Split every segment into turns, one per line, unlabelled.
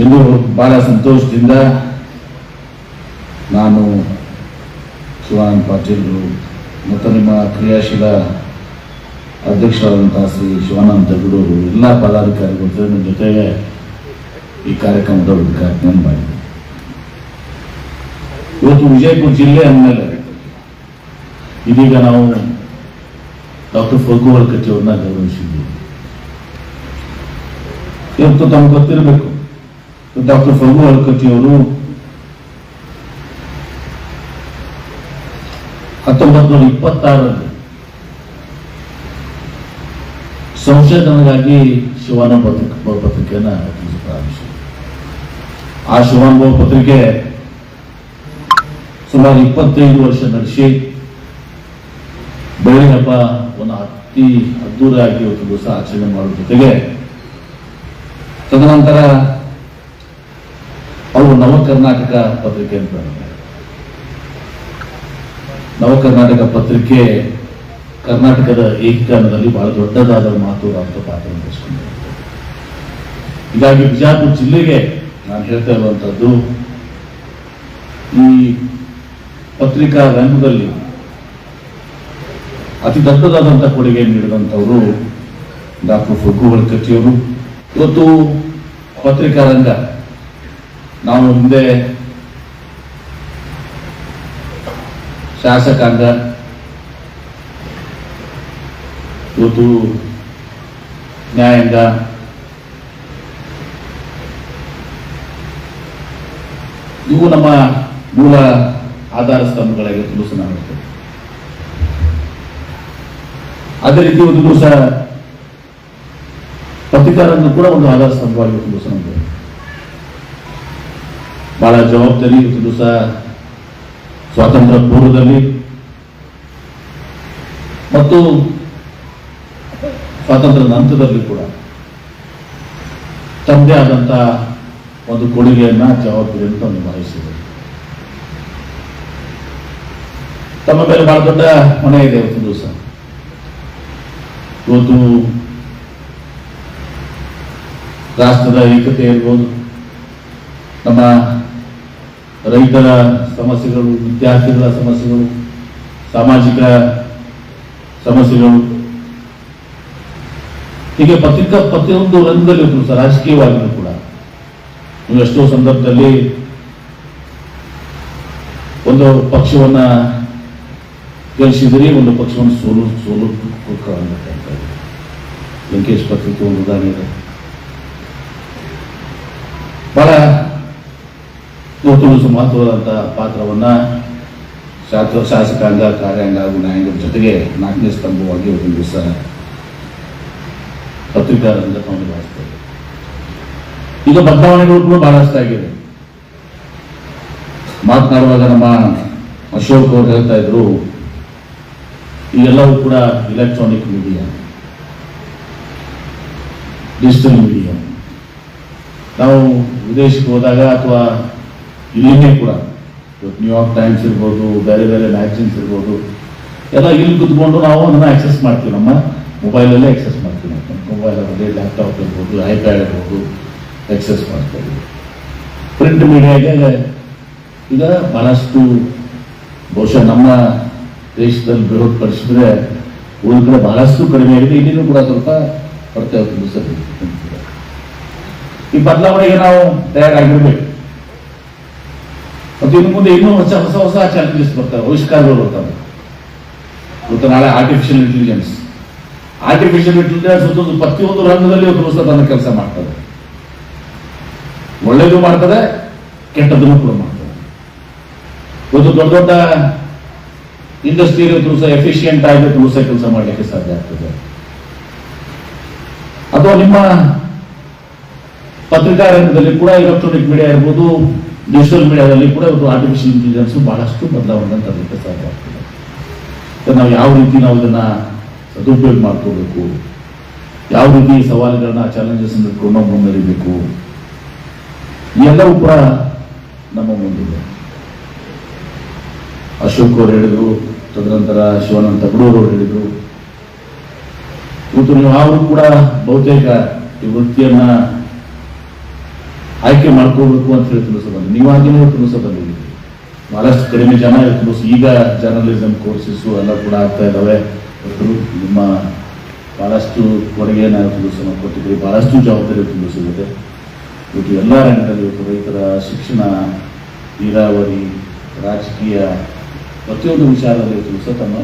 ಇಂದು ಬಹಳ ಸಂತೋಷದಿಂದ ನಾನು ಶಿವಾನಂದ ಪಾಟೀಲ್ರು ಮತ್ತು ನಿಮ್ಮ ಕ್ರಿಯಾಶೀಲ ಅಧ್ಯಕ್ಷರಾದಂತಹ ಶ್ರೀ ಶಿವಾನಂದ ತಗಡೂರು ಎಲ್ಲ ಪದಾಧಿಕಾರಿಗಳು ಜೊತೆಗೆ ಈ ಕಾರ್ಯಕ್ರಮದ ಉದ್ಘಾಟನೆ ಮಾಡಿದೆ ಇವತ್ತು ವಿಜಯಪುರ ಜಿಲ್ಲೆ ಅಂದಮೇಲೆ ಇದೀಗ ನಾವು ಡಾಕ್ಟರ್ ಫಗುವರ್ ಅವ್ರನ್ನ ಗೌರವಿಸಿದ್ದೀವಿ. ಇವತ್ತು ತಮ್ಗೆ ಗೊತ್ತಿರಬೇಕು. ಡಾಕ್ಟರ್ ಹಳ್ಕಟ್ಟಿ ಅವರು ಹತ್ತೊಂಬತ್ತು ನೂರ ಇಪ್ಪತ್ತಾರರಲ್ಲಿ ಸಂಶೋಧನೆಗಾಗಿ ಶಿವಾನುಭವ ಪತ್ರಿಕೆ ಪತ್ರಿಕೆಯನ್ನು ಆ ಶಿವಾನುಭವ ಪತ್ರಿಕೆ ಸುಮಾರು ಇಪ್ಪತ್ತೈದು ವರ್ಷ ನಡೆಸಿ ಬೆಳ್ಳಿ ಹಬ್ಬವನ್ನು ಅತಿ ಅದ್ದೂರಿಯಾಗಿ ಇವತ್ತು ದಿವಸ ಆಚರಣೆ ಮಾಡುವ ಜೊತೆಗೆ ತದನಂತರ ಅವರು ನವ ಕರ್ನಾಟಕ ಪತ್ರಿಕೆ ಅಂತ. ನವ ಕರ್ನಾಟಕ ಪತ್ರಿಕೆ ಕರ್ನಾಟಕದ ಏಕೀಕರಣದಲ್ಲಿ ಬಹಳ ದೊಡ್ಡದಾದ ಮಹತ್ವವಾದ ಪಾತ್ರ ವಹಿಸಿಕೊಂಡಿದೆ ಹೀಗಾಗಿ ಬಿಜಾಪುರ ಜಿಲ್ಲೆಗೆ ನಾನು ಹೇಳ್ತಾ ಇರುವಂತದ್ದು ಈ ಪತ್ರಿಕಾ ರಂಗದಲ್ಲಿ ಅತಿ ದೊಡ್ಡದಾದಂಥ ಕೊಡುಗೆ ನೀಡಿದಂಥವರು ಡಾಕ್ಟರ್ ಫುಗ್ಗು ಹೊಳಕಟ್ಟಿಯವರು ಇವತ್ತು ಪತ್ರಿಕಾ ರಂಗ ನಾವು ಮುಂದೆ ಶಾಸಕಾಂಗ ಇವತ್ತು ನ್ಯಾಯಾಂಗ ಇವು ನಮ್ಮ ಮೂಲ ಆಧಾರ ಸ್ತಂಭಗಳಾಗಿ ಹೇಳ್ತೇವೆ ಅದೇ ರೀತಿ ಒಂದು ದಿವಸ ಪತ್ರಿಕಾರನ್ನು ಕೂಡ ಒಂದು ಆಧಾರ ಸ್ತಂಭವಾಗಿ ಒಂದು ಬಹಳ ಜವಾಬ್ದಾರಿ ಇವತ್ತು ದಿವಸ ಸ್ವಾತಂತ್ರ್ಯ ಪೂರ್ವದಲ್ಲಿ. ಮತ್ತು ಸ್ವಾತಂತ್ರ್ಯ ನಂತರದಲ್ಲಿ ಕೂಡ ತಂದೆ ಆದಂತಹ ಒಂದು ಕೊಡುಗೆಯನ್ನ, ಜವಾಬ್ದಾರಿಯನ್ನು ತಾವು ನಿಭಾಯಿಸಿದೆ ತಮ್ಮ ಮೇಲೆ ಬಹಳ ದೊಡ್ಡ ಮನೆ ಇದೆ ಇವತ್ತು ದಿವಸ. ಇವತ್ತು ರಾಷ್ಟ್ರದ ಏಕತೆ ಇರ್ಬೋದು ನಮ್ಮ ರೈತರ ಸಮಸ್ಯೆಗಳು, ವಿದ್ಯಾರ್ಥಿಗಳ ಸಮಸ್ಯೆಗಳು, ಸಾಮಾಜಿಕ ಸಮಸ್ಯೆಗಳು. ಹೀಗೆ ಪತ್ರಿಕಾ, ಪ್ರತಿಯೊಂದು ರಂಗದಲ್ಲಿ ಸರ್ ರಾಜಕೀಯವಾಗಿಯೂ ಕೂಡ. ಎಷ್ಟೋ ಸಂದರ್ಭದಲ್ಲಿ ಒಂದು ಪಕ್ಷವನ್ನ ಗೆಲ್ಲಿಸಿದಿರಿ ಒಂದು ಪಕ್ಷವನ್ನು ಸೋಲು ಸೋಲು ಲಂಕೇಶ್ ಪತ್ರಿಕೆ ಒಂದು ಉದಾಹರಣೆ ಬಹಳ ಇವತ್ತು ದಿವಸ ಮಹತ್ವವಾದಂಥ ಪಾತ್ರವನ್ನ ಶಾಸ್ತ್ರ ಶಾಸಕಾಂಗ ಕಾರ್ಯಾಂಗ ಹಾಗೂ ನ್ಯಾಯಾಂಗದ ಜೊತೆಗೆ ನಾಲ್ಕನೇ ಸ್ತಂಭವಾಗಿ ಒಂದು ದಿವಸ ಪತ್ರಿಕಾರರಿಂದ ರಂಗ ತಾವು ನಿಭಾಯಿಸ್ತೇವೆ ಈಗ ಬದಲಾವಣೆಗಳು ಕೂಡ ಬಹಳಷ್ಟು ಆಗಿದೆ. ಮಾತನಾಡುವಾಗ ನಮ್ಮ ಅಶೋಕ್ ಅವರು ಹೇಳ್ತಾ ಇದ್ರು ಇದೆಲ್ಲವೂ ಕೂಡ ಇಲೆಕ್ಟ್ರಾನಿಕ್ ಮೀಡಿಯಾ ಡಿಜಿಟಲ್ ಮೀಡಿಯಾ ನಾವು ವಿದೇಶಕ್ಕೆ ಹೋದಾಗ ಅಥವಾ ಇಲ್ಲಿನೇ ಕೂಡ. ನ್ಯೂಯಾರ್ಕ್ ಟೈಮ್ಸ್ ಇರ್ಬೋದು, ಬೇರೆ ಬೇರೆ ಮ್ಯಾಗ್ಝಿನ್ಸ್ ಇರ್ಬೋದು, ಎಲ್ಲ ಇಲ್ಲಿ ಕುತ್ಕೊಂಡು ನಾವು ಅದನ್ನು ಆಕ್ಸೆಸ್ ಮಾಡ್ತೀವಿ. ನಮ್ಮ ಮೊಬೈಲಲ್ಲೇ ಆಕ್ಸೆಸ್ ಮಾಡ್ತೀವಿ. ಮೊಬೈಲ್ ಮೊಬೈಲಲ್ಲಿ ಲ್ಯಾಪ್ಟಾಪ್ ಇರ್ಬೋದು ಐಪ್ಯಾಡ್ ಇರ್ಬೋದು ಆಕ್ಸೆಸ್ ಮಾಡ್ತೀವಿ ಪ್ರಿಂಟ್ ಮೀಡಿಯಾಗೆ ಈಗ ಬಹಳಷ್ಟು ಬಹುಶಃ ನಮ್ಮ ದೇಶದಲ್ಲಿ ವಿರೋಧಪಡಿಸಿದ್ರೆ ಉಳಿದ ಕಡೆ ಬಹಳಷ್ಟು ಕಡಿಮೆ ಆಗಿದೆ. ಇಲ್ಲಿನೂ ಕೂಡ ಸ್ವಲ್ಪ ಹೋಗ್ತದೆ ಸರ್ ಈ ಬದಲಾವಣೆಗೆ ನಾವು ತಯಾರಾಗಿರ್ಬೇಕು. ಇನ್ನು ಮುಂದೆ ಇನ್ನೂ ಹೊಸ ಹೊಸ ಹೊಸ ಚಾಲೆಂಜಸ್ ಬರ್ತಾವೆ, ಆವಿಷ್ಕಾರಗಳು ಬರ್ತವೆ. ಇವತ್ತು ನಾಳೆ ಆರ್ಟಿಫಿಷಿಯಲ್ ಇಂಟೆಲಿಜೆನ್ಸ್ ಆರ್ಟಿಫಿಷಿಯಲ್ ಇಂಟೆಲಿಜೆನ್ಸ್ ಒಂದು ಪ್ರತಿಯೊಂದು ರಂಗದಲ್ಲಿ ಒಂದು ಹೊಸ ತನ್ನ ಕೆಲಸ ಮಾಡ್ತದೆ ಒಳ್ಳೇದು ಮಾಡ್ತದೆ ಕೆಟ್ಟದನ್ನು ಕೂಡ ಮಾಡ್ತದೆ. ಒಂದು ದೊಡ್ಡ ದೊಡ್ಡ ಇಂಡಸ್ಟ್ರಿಯಲ್ಲಿ ಸಹ ಎಫಿಷಿಯಂಟ್ ಆಗಿ ಸಹ ಕೆಲಸ ಮಾಡಲಿಕ್ಕೆ ಸಾಧ್ಯ ಆಗ್ತದೆ. ಅಥವಾ ನಿಮ್ಮ ಪತ್ರಿಕಾ ರಂಗದಲ್ಲಿ ಕೂಡ ಎಲೆಕ್ಟ್ರಾನಿಕ್ ಮೀಡಿಯಾ ಇರ್ಬೋದು ಡಿಜಿಟಲ್ ಮೀಡಿಯಾದಲ್ಲಿ ಕೂಡ ಒಂದು ಆರ್ಟಿಫಿಷಿಯಲ್ ಇಂಟೆಲಿಜೆನ್ಸ್ ಬಹಳಷ್ಟು ಬದಲಾವಣೆ ತರಲಿಕ್ಕೆ ಸಾಧ್ಯ ಆಗ್ತದೆ. ನಾವು ಯಾವ ರೀತಿ ನಾವು ಇದನ್ನ ಸದುಪಯೋಗ ಮಾಡ್ಕೋಬೇಕು? ಯಾವ ರೀತಿ ಸವಾಲುಗಳನ್ನ ಚಾಲೆಂಜಸ್ ಇಟ್ಕೊಂಡು ನಾವು ಎಲ್ಲವೂ ಕೂಡ ನಮ್ಮ ಮುಂದಿದೆ. ಅಶೋಕ್ ಅವರು ಹೇಳಿದ್ರು, ತದನಂತರ ಶಿವಾನಂದ ತಗಡೂರು ಹೇಳಿದ್ರು. ಇವತ್ತು ನೀವು ಕೂಡ ಬಹುತೇಕ ಈ ವೃತ್ತಿಯನ್ನ ಆಯ್ಕೆ ಮಾಡ್ಕೋಬೇಕು ಅಂತ ಹೇಳಿ ತಿಳಿಸ ನೀವು ನೀವಾಗಿನೂ ತಿಳಿಸ ಬಂದಿದ್ದೀವಿ ಬಹಳಷ್ಟು ಕಡಿಮೆ ಜನ ಇವತ್ತು ಈಗ ಜರ್ನಲಿಸಮ್ ಕೋರ್ಸಸ್ಸು ಎಲ್ಲ ಕೂಡ ಆಗ್ತಾ ಇವತ್ತು ನಿಮ್ಮ ಬಹಳಷ್ಟು ಕೊಡುಗೆ ನಾವು ತಿಳಿಸೋಣ ಕೊಟ್ಟಿದ್ದೀವಿ ಬಹಳಷ್ಟು ಜವಾಬ್ದಾರಿ ತಿಳಿಸಿದೆ ಇವತ್ತು ಎಲ್ಲ ರಂಗದಲ್ಲಿ ರೈತರ ಶಿಕ್ಷಣ, ನೀರಾವರಿ, ರಾಜಕೀಯ, ಪ್ರತಿಯೊಂದು ವಿಚಾರದಲ್ಲಿ ತಿಳಿಸ ತಮ್ಮ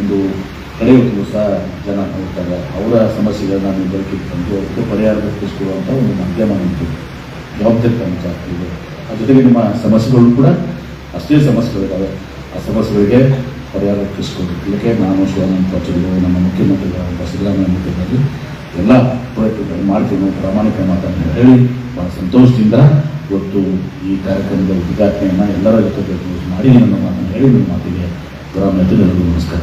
ಒಂದು ಕಡೆ ಇವತ್ತು ಸಹ ಜನ ನೋಡ್ತಾರೆ. ಅವರ ಸಮಸ್ಯೆಗಳನ್ನ ನಾನು ಬೆಳಕಿಗೆ ತಂದು, ಅದಕ್ಕೆ ಪರಿಹಾರ ದೊರಕಿಸಿಕೊಡುವಂಥ ಒಂದು ಮಾಧ್ಯಮ ನಿಂತು ಜವಾಬ್ದಾರಿ ಜಾಸ್ತಿ ಇದೆ. ಅದ್ರ ಜೊತೆಗೆ ನಿಮ್ಮ ಸಮಸ್ಯೆಗಳು ಕೂಡ ಅಷ್ಟೇ ಸಮಸ್ಯೆಗಳಿದ್ದಾವೆ. ಆ ಸಮಸ್ಯೆಗಳಿಗೆ ಪರಿಹಾರ ಇದಕ್ಕೆ ನಾನು ಶಿವಾನಂದ ಪಾಟೀಲ್ ನಮ್ಮ ಮುಖ್ಯಮಂತ್ರಿಗಳ ಸಿದ್ದರಾಮಯ್ಯ ಮುಖ್ಯಮಂತ್ರಿ ಎಲ್ಲ ಪ್ರಯತ್ನಗಳನ್ನು ಮಾಡ್ತೀನಿ ಪ್ರಾಮಾಣಿಕ ಮಾತನ್ನು ಹೇಳಿ ಬಹಳ ಸಂತೋಷದಿಂದ ಇವತ್ತು ಈ ಕಾರ್ಯಕ್ರಮದ ಉದ್ಘಾಟನೆಯನ್ನು ಎಲ್ಲರ ಜೊತೆ ಮಾಡಿ ನನ್ನ ಮಾತನ್ನು ಹೇಳಿ ನನ್ನ ಮಾತಿಗೆ ವಿರಾಮ ನಮಸ್ಕಾರ.